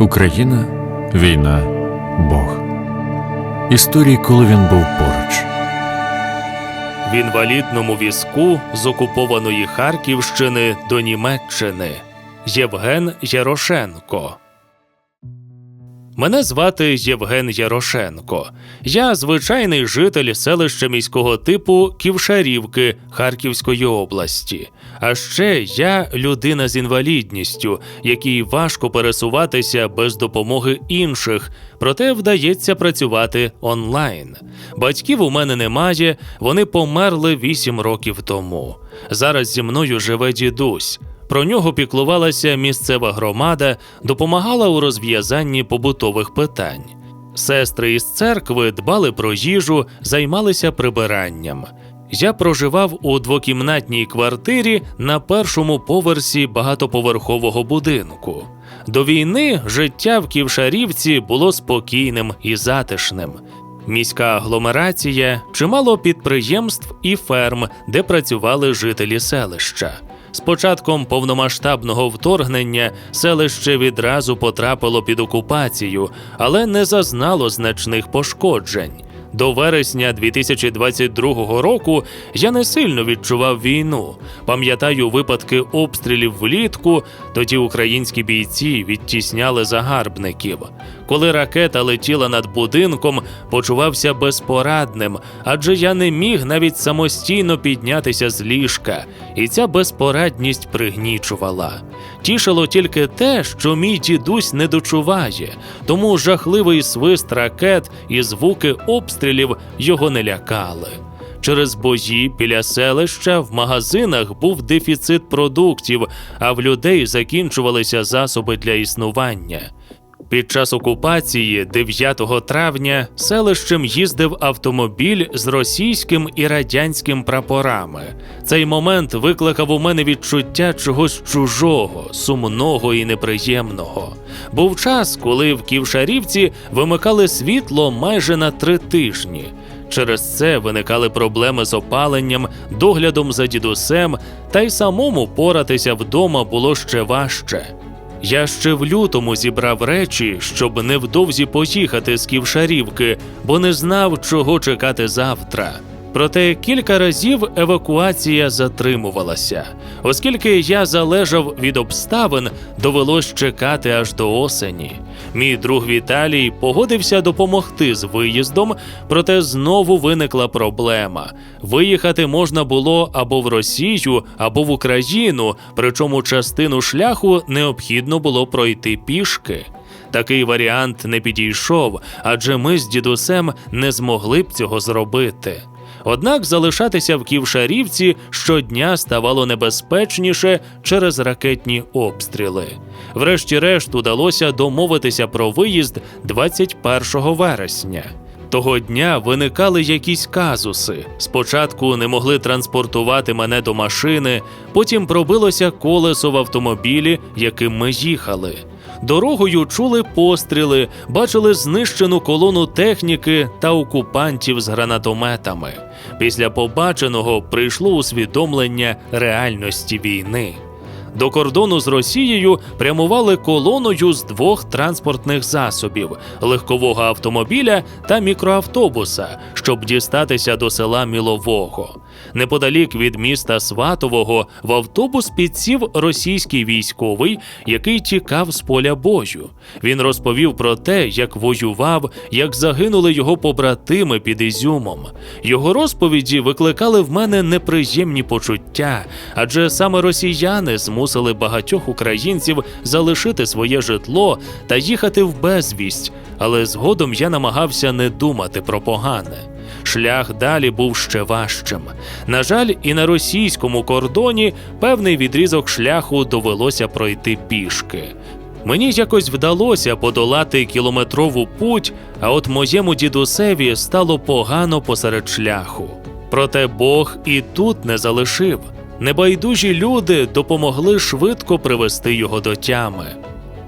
Україна, війна, Бог. Історії, коли він був поруч. В інвалідному візку з окупованої Харківщини до Німеччини Євген Ярошенко. Мене звати Євген Ярошенко. Я звичайний житель селища міського типу Ківшарівки Харківської області. А ще я людина з інвалідністю, якій важко пересуватися без допомоги інших, проте вдається працювати онлайн. Батьків у мене немає, вони померли вісім років тому. Зараз зі мною живе дідусь. Про нього піклувалася місцева громада, допомагала у розв'язанні побутових питань. Сестри із церкви дбали про їжу, займалися прибиранням. Я проживав у двокімнатній квартирі на першому поверсі багатоповерхового будинку. До війни життя в Ківшарівці було спокійним і затишним. Міська агломерація, чимало підприємств і ферм, де працювали жителі селища. З початком повномасштабного вторгнення селище відразу потрапило під окупацію, але не зазнало значних пошкоджень. До вересня 2022 року я не сильно відчував війну. Пам'ятаю випадки обстрілів влітку, тоді українські бійці відтісняли загарбників. Коли ракета летіла над будинком, почувався безпорадним, адже я не міг навіть самостійно піднятися з ліжка, і ця безпорадність пригнічувала. Тішило тільки те, що мій дідусь не дочуває, тому жахливий свист ракет і звуки обстрілів його не лякали. Через бої біля селища в магазинах був дефіцит продуктів, а в людей закінчувалися засоби для існування. Під час окупації 9 травня селищем їздив автомобіль з російським і радянським прапорами. Цей момент викликав у мене відчуття чогось чужого, сумного і неприємного. Був час, коли в Ківшарівці вимикали світло майже на три тижні. Через це виникали проблеми з опаленням, доглядом за дідусем, та й самому поратися вдома було ще важче. Я ще в лютому зібрав речі, щоб невдовзі поїхати з Ківшарівки, бо не знав, чого чекати завтра. Проте кілька разів евакуація затримувалася, оскільки я залежав від обставин, довелось чекати аж до осені. Мій друг Віталій погодився допомогти з виїздом, проте знову виникла проблема. Виїхати можна було або в Росію, або в Україну, причому частину шляху необхідно було пройти пішки. Такий варіант не підійшов, адже ми з дідусем не змогли б цього зробити. Однак залишатися в Ківшарівці щодня ставало небезпечніше через ракетні обстріли. Врешті-решт удалося домовитися про виїзд 21 вересня. Того дня виникали якісь казуси. Спочатку не могли транспортувати мене до машини, потім пробилося колесо в автомобілі, яким ми їхали. Дорогою чули постріли, бачили знищену колону техніки та окупантів з гранатометами. Після побаченого прийшло усвідомлення реальності війни. До кордону з Росією прямували колоною з двох транспортних засобів легкового автомобіля та мікроавтобуса, щоб дістатися до села Мілового. Неподалік від міста Сватового в автобус підсів російський військовий, який тікав з поля бою. Він розповів про те, як воював, як загинули його побратими під Ізюмом. Його розповіді викликали в мене неприємні почуття, адже саме росіяни змусили багатьох українців залишити своє житло та їхати в безвість. Але згодом я намагався не думати про погане. Шлях далі був ще важчим. На жаль, і на російському кордоні певний відрізок шляху довелося пройти пішки. Мені якось вдалося подолати кілометрову путь, а от моєму дідусеві стало погано посеред шляху. Проте Бог і тут не залишив. Небайдужі люди допомогли швидко привести його до тями.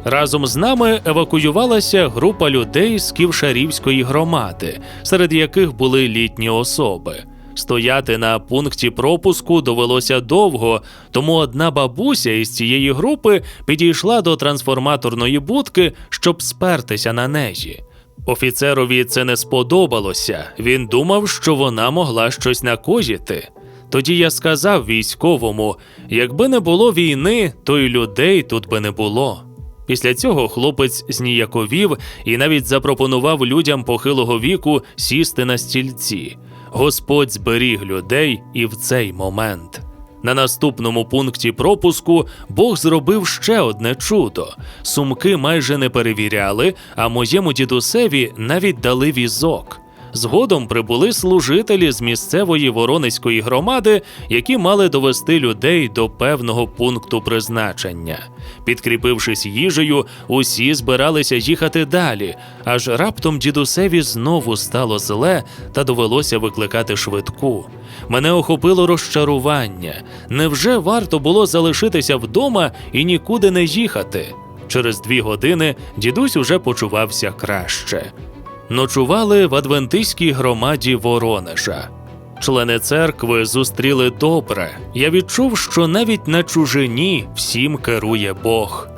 Разом з нами евакуювалася група людей з Ківшарівської громади, серед яких були літні особи. Стояти на пункті пропуску довелося довго, тому одна бабуся із цієї групи підійшла до трансформаторної будки, щоб спертися на неї. Офіцерові це не сподобалося. Він думав, що вона могла щось накоїти. Тоді я сказав військовому: якби не було війни, то й людей тут би не було. Після цього хлопець зніяковів і навіть запропонував людям похилого віку сісти на стільці. Господь зберіг людей і в цей момент. На наступному пункті пропуску Бог зробив ще одне чудо. Сумки майже не перевіряли, а моєму дідусеві навіть дали візок. Згодом прибули служителі з місцевої воронезької громади, які мали довести людей до певного пункту призначення. Підкріпившись їжею, усі збиралися їхати далі, аж раптом дідусеві знову стало зле та довелося викликати швидку. Мене охопило розчарування. Невже варто було залишитися вдома і нікуди не їхати? Через дві години дідусь уже почувався краще. Ночували в адвентистській громаді Воронежа. Члени церкви зустріли добре. Я відчув, що навіть на чужині всім керує Бог.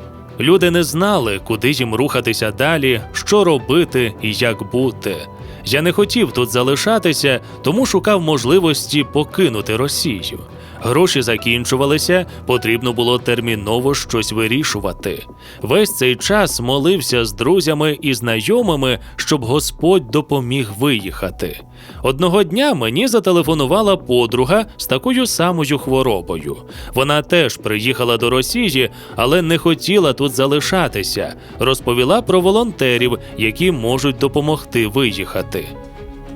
Люди не знали, куди їм рухатися далі, що робити і як бути. Я не хотів тут залишатися, тому шукав можливості покинути Росію. Гроші закінчувалися, потрібно було терміново щось вирішувати. Весь цей час молився з друзями і знайомими, щоб Господь допоміг виїхати. Одного дня мені зателефонувала подруга з такою самою хворобою. Вона теж приїхала до Росії, але не хотіла тут залишатися. Розповіла про волонтерів, які можуть допомогти виїхати.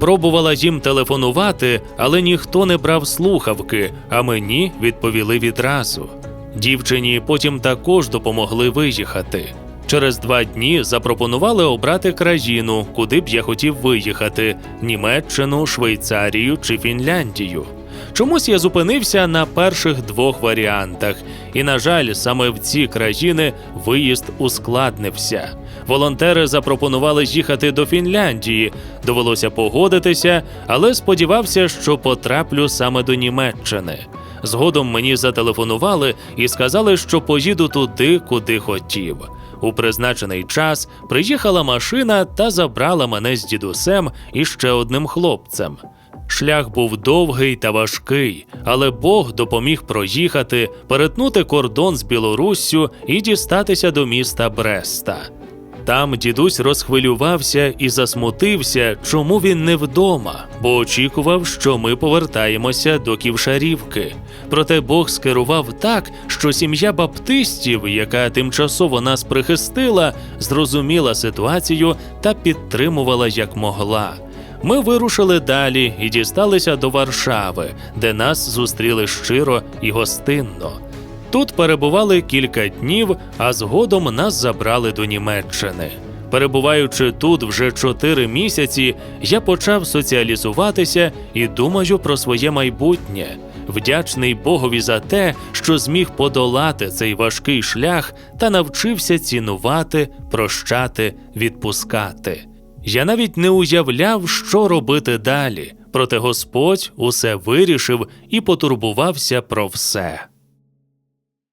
Пробувала їм телефонувати, але ніхто не брав слухавки, а мені відповіли відразу. Дівчині потім також допомогли виїхати. Через два дні запропонували обрати країну, куди б я хотів виїхати: Німеччину, Швейцарію чи Фінляндію. Чомусь я зупинився на перших двох варіантах, і, на жаль, саме в ці країни виїзд ускладнився. Волонтери запропонували їхати до Фінляндії. Довелося погодитися, але сподівався, що потраплю саме до Німеччини. Згодом мені зателефонували і сказали, що поїду туди, куди хотів. У призначений час приїхала машина та забрала мене з дідусем і ще одним хлопцем. Шлях був довгий та важкий, але Бог допоміг проїхати, перетнути кордон з Білоруссю і дістатися до міста Бреста. Там дідусь розхвилювався і засмутився, чому він не вдома, бо очікував, що ми повертаємося до Ківшарівки. Проте Бог скерував так, що сім'я баптистів, яка тимчасово нас прихистила, зрозуміла ситуацію та підтримувала як могла. Ми вирушили далі і дісталися до Варшави, де нас зустріли щиро і гостинно. Тут перебували кілька днів, а згодом нас забрали до Німеччини. Перебуваючи тут вже чотири місяці, я почав соціалізуватися і думаю про своє майбутнє. Вдячний Богові за те, що зміг подолати цей важкий шлях та навчився цінувати, прощати, відпускати. Я навіть не уявляв, що робити далі, проте Господь усе вирішив і потурбувався про все.